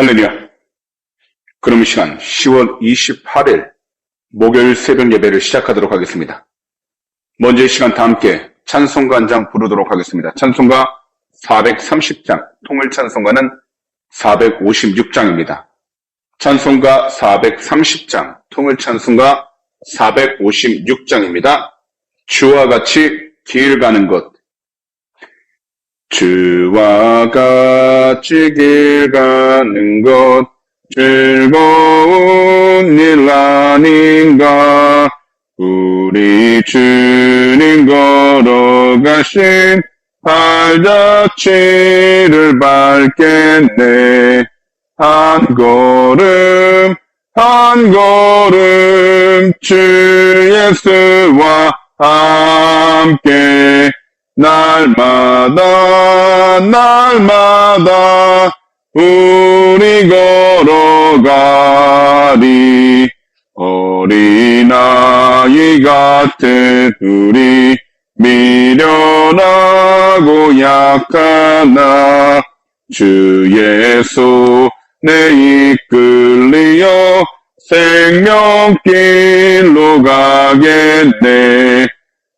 할렐루야. 그럼 이 시간 10월 28일 목요일 새벽 예배를 시작하도록 하겠습니다. 먼저 이 시간 다 함께 찬송가 한 장 부르도록 하겠습니다. 찬송가 430장, 통일 찬송가는 456장입니다. 찬송가 430장, 통일 찬송가 456장입니다. 주와 같이 길 가는 것. 주와 같이 길 가는 것 즐거운 일 아닌가? 우리 주님 걸어가신 발자취를 밟겠네. 한 걸음 한 걸음 주 예수와 함께 날마다 날마다 우리 걸어가리. 어린아이 같은 우리 미련하고 약하나 주 예수 내 이끌리어 생명길로 가겠네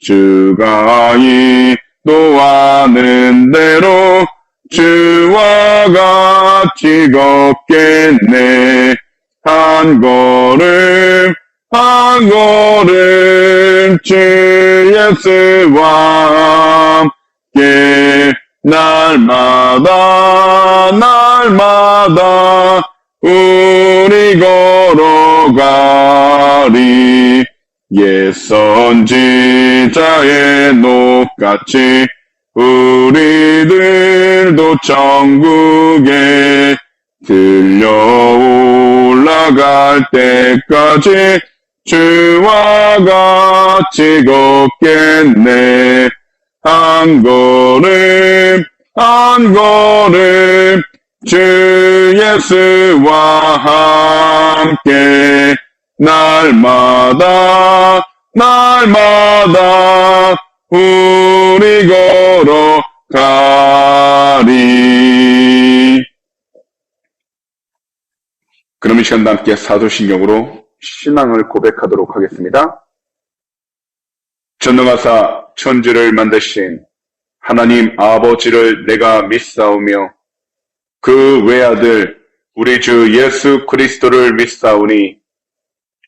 주가 인도하는 대로 주와 같이 걷겠네. 한 걸음 한 걸음 주 예수와 함께 날마다 날마다 우리 걸어가리 옛 선지자의 녹같이 우리들도 천국에 들려 올라갈 때까지 주와 같이 걷겠네. 한 걸음 한 걸음 주 예수와 함께 날마다 날마다 우리 걸어가리 그럼 이 시간 함께 사도신경으로 신앙을 고백하도록 하겠습니다. 전능하사 천지를 만드신 하나님 아버지를 내가 믿사오며 그 외아들 우리 주 예수 그리스도를 믿사오니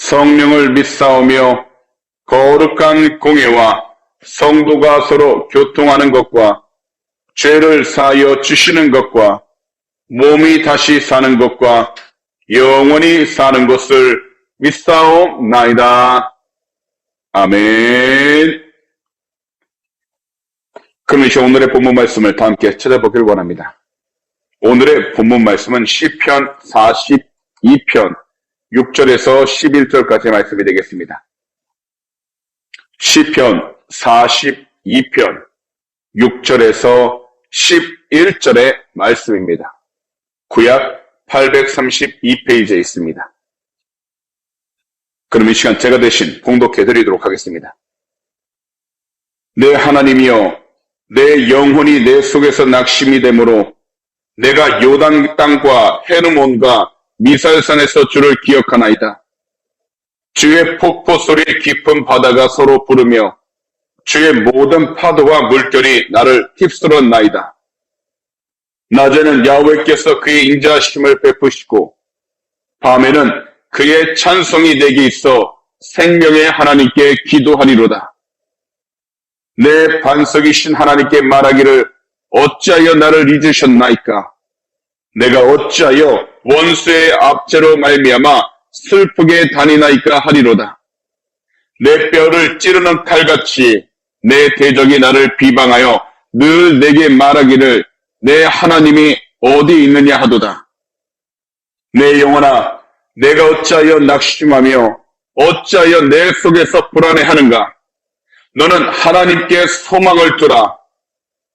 성령을 믿사오며 거룩한 공예와 성도가 서로 교통하는 것과 죄를 사하여 주시는 것과 몸이 다시 사는 것과 영원히 사는 것을 믿사옵나이다. 아멘. 그럼 이제 오늘의 본문 말씀을 다 함께 찾아보길 원합니다. 오늘의 본문 말씀은 시편 42편 6절에서 11절까지 말씀이 되겠습니다. 시편 42편 6절에서 11절의 말씀입니다. 구약 832페이지에 있습니다. 그럼 이 시간 제가 대신 공독해 드리도록 하겠습니다. 내 하나님이여 내 영혼이 내 속에서 낙심이 되므로 내가 요단 땅과 헤르몬과 미살산에서 주를 기억하나이다. 주의 폭포 소리 깊은 바다가 서로 부르며 주의 모든 파도와 물결이 나를 휩쓸었나이다. 낮에는 야훼께서 그의 인자하심을 베푸시고 밤에는 그의 찬송이 내게 있어 생명의 하나님께 기도하리로다. 내 반석이신 하나님께 말하기를 어찌하여 나를 잊으셨나이까? 내가 어찌하여 원수의 압제로 말미암아 슬프게 다니나이까 하리로다. 내 뼈를 찌르는 칼같이 내 대적이 나를 비방하여 늘 내게 말하기를 내 하나님이 어디 있느냐 하도다. 내 영혼아, 내가 어찌하여 낙심하며 어찌하여 내 속에서 불안해하는가? 너는 하나님께 소망을 두라.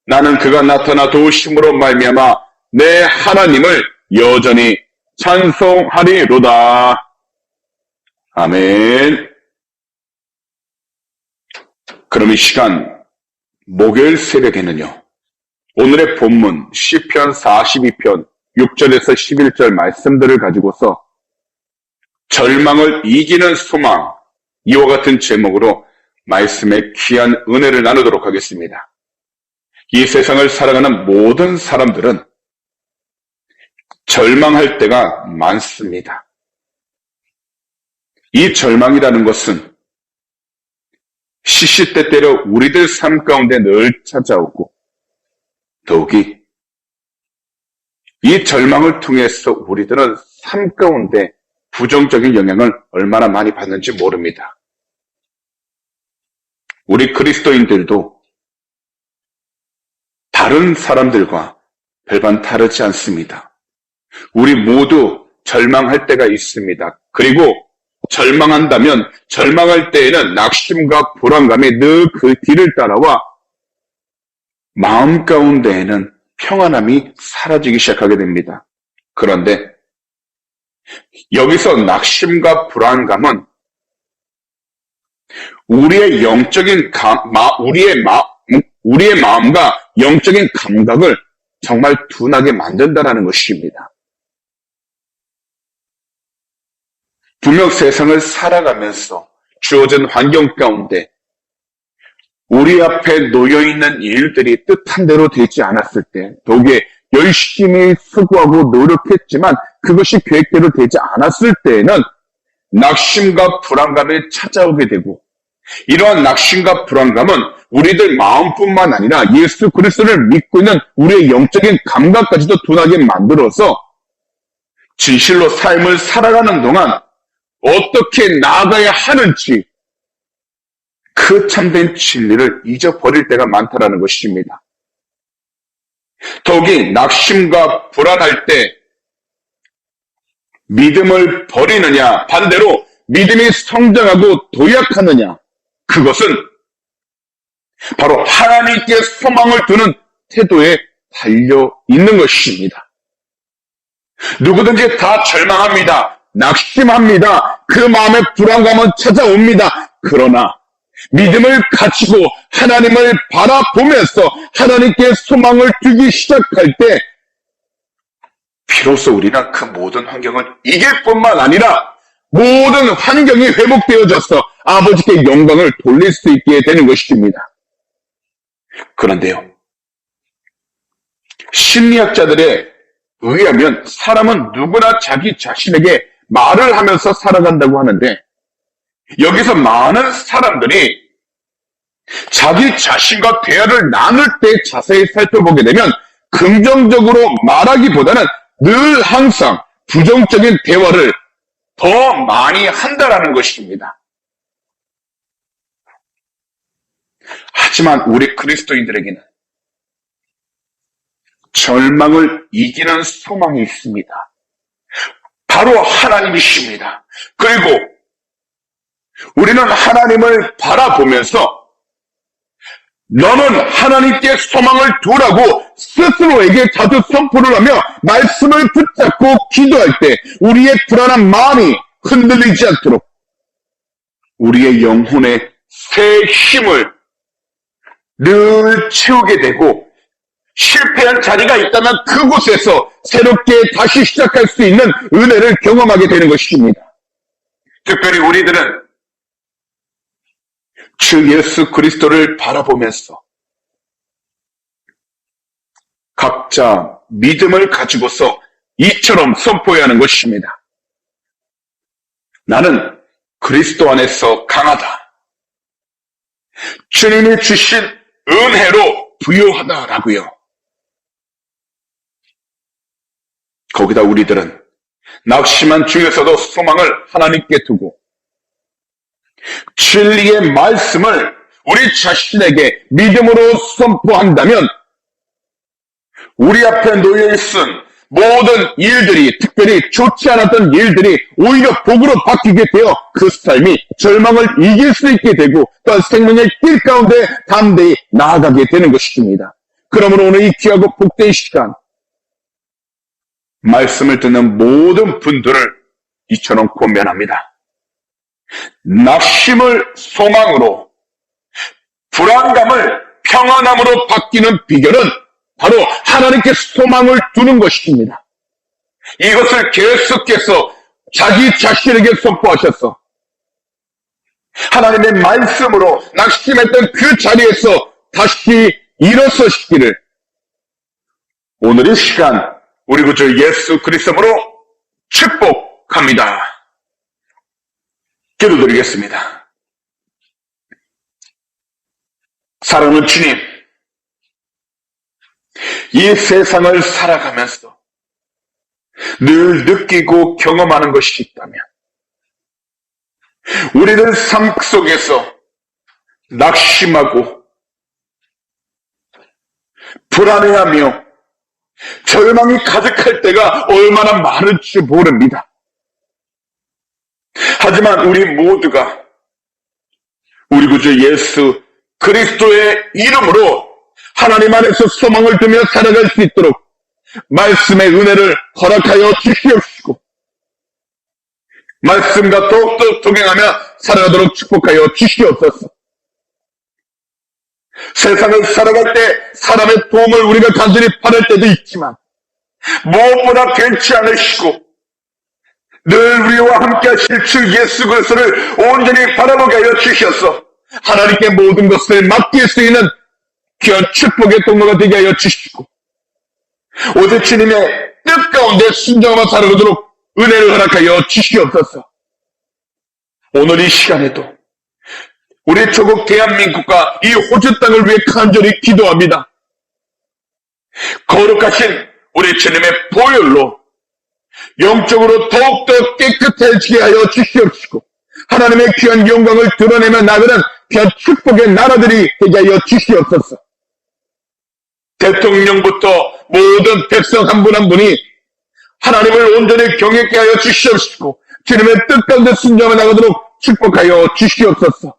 나는 그가 나타나 도우심으로 말미암아 내 하나님을 여전히 찬송하리로다. 아멘. 그럼 이 시간 목요일 새벽에는요. 오늘의 본문 시편 42편 6절에서 11절 말씀들을 가지고서 절망을 이기는 소망 이와 같은 제목으로 말씀의 귀한 은혜를 나누도록 하겠습니다. 이 세상을 살아가는 모든 사람들은 절망할 때가 많습니다. 이 절망이라는 것은 시시때때로 우리들 삶 가운데 늘 찾아오고 더욱이 이 절망을 통해서 우리들은 삶 가운데 부정적인 영향을 얼마나 많이 받는지 모릅니다. 우리 그리스도인들도 다른 사람들과 별반 다르지 않습니다. 우리 모두 절망할 때가 있습니다. 그리고 절망한다면 절망할 때에는 낙심과 불안감이 늘 그 뒤를 따라와 마음 가운데에는 평안함이 사라지기 시작하게 됩니다. 그런데 여기서 낙심과 불안감은 우리의 영적인 감, 마, 우리의 마, 우리의 마음과 영적인 감각을 정말 둔하게 만든다라는 것입니다. 분명 세상을 살아가면서 주어진 환경 가운데 우리 앞에 놓여있는 일들이 뜻한 대로 되지 않았을 때, 독에 열심히 수고하고 노력했지만 그것이 계획대로 되지 않았을 때에는 낙심과 불안감이 찾아오게 되고, 이러한 낙심과 불안감은 우리들 마음뿐만 아니라 예수 그리스도를 믿고 있는 우리의 영적인 감각까지도 둔하게 만들어서 진실로 삶을 살아가는 동안 어떻게 나아가야 하는지 그 참된 진리를 잊어버릴 때가 많다라는 것입니다. 더욱이 낙심과 불안할 때 믿음을 버리느냐, 반대로 믿음이 성장하고 도약하느냐, 그것은 바로 하나님께 소망을 두는 태도에 달려 있는 것입니다. 누구든지 다 절망합니다. 낙심합니다. 그 마음의 불안감은 찾아옵니다. 그러나 믿음을 가지고 하나님을 바라보면서 하나님께 소망을 두기 시작할 때 비로소 우리는 그 모든 환경을 이길 뿐만 아니라 모든 환경이 회복되어져서 아버지께 영광을 돌릴 수 있게 되는 것입니다. 그런데요, 심리학자들에 의하면 사람은 누구나 자기 자신에게 말을 하면서 살아간다고 하는데 여기서 많은 사람들이 자기 자신과 대화를 나눌 때 자세히 살펴보게 되면 긍정적으로 말하기보다는 늘 항상 부정적인 대화를 더 많이 한다라는 것입니다. 하지만 우리 그리스도인들에게는 절망을 이기는 소망이 있습니다. 바로 하나님이십니다. 그리고 우리는 하나님을 바라보면서 너는 하나님께 소망을 두라고 스스로에게 자주 선포를 하며 말씀을 붙잡고 기도할 때 우리의 불안한 마음이 흔들리지 않도록 우리의 영혼의 새 힘을 늘 채우게 되고 실패한 자리가 있다면 그곳에서 새롭게 다시 시작할 수 있는 은혜를 경험하게 되는 것입니다. 특별히 우리들은 주 예수 그리스도를 바라보면서 각자 믿음을 가지고서 이처럼 선포해야 하는 것입니다. 나는 그리스도 안에서 강하다. 주님이 주신 은혜로 부유하다라고요. 거기다 우리들은 낙심한 중에서도 소망을 하나님께 두고 진리의 말씀을 우리 자신에게 믿음으로 선포한다면 우리 앞에 놓여 있은 모든 일들이 특별히 좋지 않았던 일들이 오히려 복으로 바뀌게 되어 그 삶이 절망을 이길 수 있게 되고 또한 생명의 길 가운데 담대히 나아가게 되는 것입니다. 그러므로 오늘 이 귀하고 복된 시간 말씀을 듣는 모든 분들을 이처럼 권면합니다. 낙심을 소망으로 불안감을 평안함으로 바뀌는 비결은 바로 하나님께 소망을 두는 것입니다. 이것을 계속해서 자기 자신에게 선포하셨어. 하나님의 말씀으로 낙심했던 그 자리에서 다시 일어서시기를 오늘 이 시간 우리 구주 예수 그리스도로 축복합니다. 기도드리겠습니다. 사랑하는 주님, 이 세상을 살아가면서 늘 느끼고 경험하는 것이 있다면 우리는 삶 속에서 낙심하고 불안해하며 절망이 가득할 때가 얼마나 많을지 모릅니다. 하지만 우리 모두가 우리 구주 예수 그리스도의 이름으로 하나님 안에서 소망을 두며 살아갈 수 있도록 말씀의 은혜를 허락하여 주시옵시고 말씀과 더욱더 동행하며 살아가도록 축복하여 주시옵소서. 세상을 살아갈 때 사람의 도움을 우리가 간절히 바랄 때도 있지만 무엇보다 괜치 않으시고 늘 우리와 함께 하실 주 예수 그리스도를 온전히 바라보게 하여 주셔서 하나님께 모든 것을 맡길 수 있는 귀한 축복의 동로가 되게 하여 주시고 오직 주님의 뜻 가운데 순정하며 살아가도록 은혜를 허락하여 주시옵소서. 오늘 이 시간에도 우리 조국 대한민국과 이 호주 땅을 위해 간절히 기도합니다. 거룩하신 우리 주님의 보혈로 영적으로 더욱더 깨끗해지게 하여 주시옵시고 하나님의 귀한 영광을 드러내며 나가는 귀한 축복의 나라들이 되게 하여 주시옵소서. 대통령부터 모든 백성 한 분한 분이 하나님을 온전히 경외케 하여 주시옵시고 주님의 뜻 가운데 순종해 나가도록 축복하여 주시옵소서.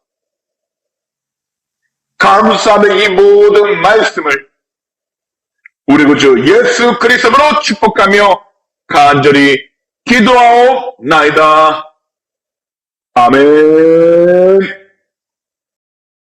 감사하는 이 모든 말씀을 우리 구주 예수 그리스도로 축복하며 간절히 기도하옵나이다. 아멘.